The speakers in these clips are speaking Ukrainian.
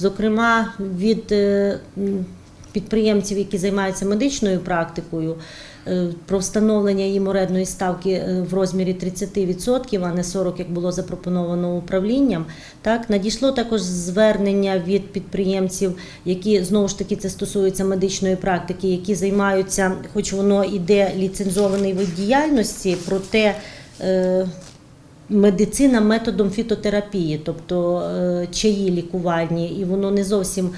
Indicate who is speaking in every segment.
Speaker 1: зокрема від е, підприємців, які займаються медичною практикою. е, Про встановлення їм орендної ставки е, в розмірі 30%, а не 40%, як було запропоновано управлінням. Так надійшло також звернення від підприємців, які знову ж таки це стосується медичної практики, які займаються, хоч воно іде ліцензований вид діяльності, проте медицина методом фітотерапії, тобто е, чаї лікувальні, і воно не зовсім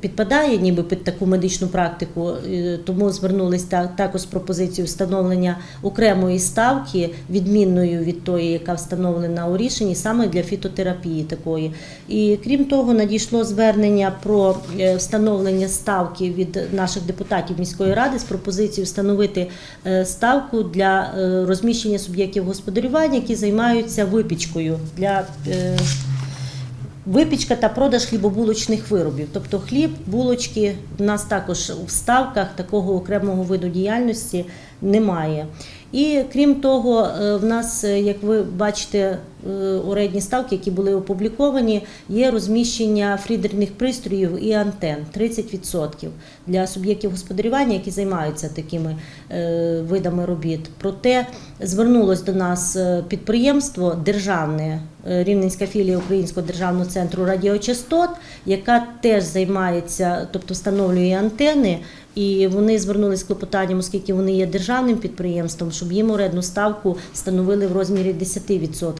Speaker 1: підпадає ніби під таку медичну практику, е, тому звернулись та- також з пропозицією встановлення окремої ставки, відмінною від тої, яка встановлена у рішенні, саме для фітотерапії такої. І крім того, надійшло звернення про е, встановлення ставки від наших депутатів міської ради з пропозицією встановити е, ставку для е, розміщення суб'єктів господарювання, які займаються випічкою для е, випічка та продаж хлібобулочних виробів. Тобто хліб, булочки в нас також в ставках такого окремого виду діяльності немає. І крім того, е, в нас, е, як ви бачите, орендні ставки, які були опубліковані, є розміщення фрідерних пристроїв і антен 30% для суб'єктів господарювання, які займаються такими е, видами робіт. Проте звернулось до нас е, підприємство державне е, Рівненська філія Українського державного центру радіочастот, яка теж займається, тобто встановлює антени. І вони звернулися з клопотанням, оскільки вони є державним підприємством, щоб їм орендну ставку встановили в розмірі 10%.